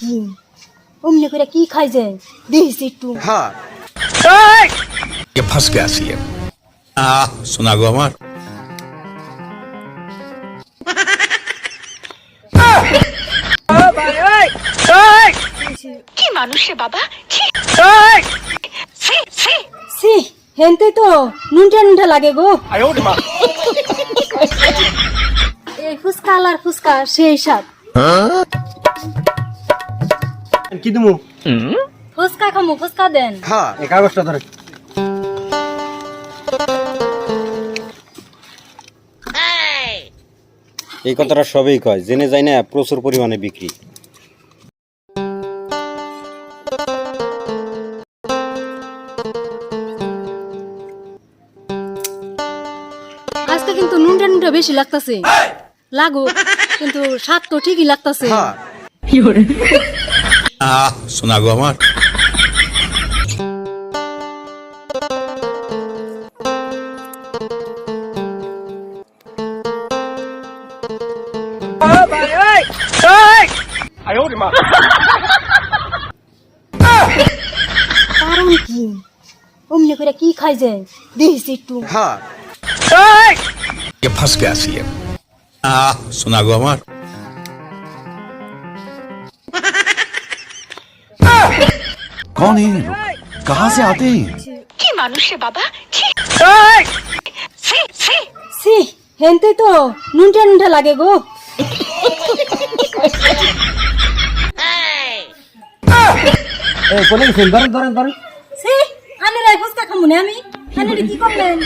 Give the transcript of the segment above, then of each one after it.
কি? অমনি করে কি খাই যে? দিস একটু। হ্যাঁ। ফস গে আসি আহ শোনা গো আমার। কি মানুষ বাবা? সি হেনতে তো নুনটা নুনটা লাগে গো। এই ফুসকা আলার ফুসকা সেই সাত কি দিমু? ফুচকা খামু ফুচকা দেন। हाँ এই কাগজটা ধরে। এই কথাটা সবই কয় জেনে যায় না প্রচুর পরিমাণে বিক্রি। আজকে কিন্তু নুনটা নুনটা বেশি লাগতাছে। লাগু কিন্তু স্বাদ তো ঠিকই লাগতাছে। আহ শোনা গো আমার। কারণ কি? অমনি কি খাই যে? দিস একটু। হ্যাঁ। ফাঁসকে আসি আহ শোনা গো আমার। कौन है ये लोग कहाँ से आते हैं কি মানুষ রে বাবা ছি ছি ছি সি হেনতে তো নুনটা নুনটা লাগে গো এই কোনে গেছেন ধরেন ধরেন ধরেন সি আনে রে ফুচকা খামু না আমি আনে রে কি করলেন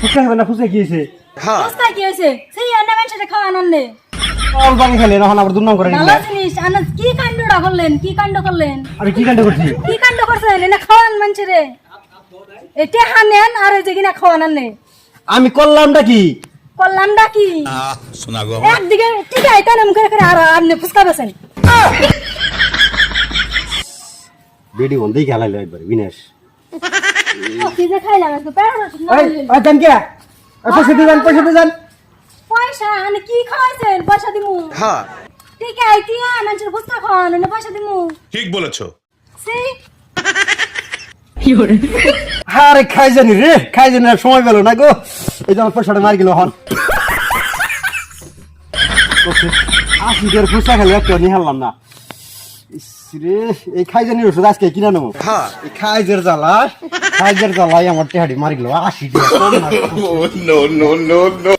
ফুচকা খাবেন না ফুচকা কি হয়েছে हाँ ফুচকা কি হয়েছে সেই আন্না মানুষের খাওয়া আনন্দে কি কি কাণ্ড আমি কি কাণ্ড করছি কি এই যে কিনা আনে। আমি কি? একদিকে ঠিক আইতা নাম করে আর আপনি ফুসকা বেছেন। বেডি বন্ধই একবার বিনাশ। কি যে খাইলাম তো পেড়া দেন কে? যান পয়সা যান পয়সা আনে কি খাওয়াইছেন? পয়সা দিমু। হ্যাঁ ঠিক আছে তুই আন? আনছেন ফুচকা খাওয়ান পয়সা দিমু। ঠিক বলেছ। সি। আরে খাই জানি রে খাই জানি সময় পেল না গো। এই যে পয়সাটা মার গেল হন। আসি তোর ফুচকা খেলে একটু নিহারলাম না। রে এই খাইজানির ওষুধ আজকে কিনা নেব হ্যাঁ এই খাইজের জ্বালা খাইজের জ্বালাই আমার টেহাড়ি মারি গেল নো নো নো নো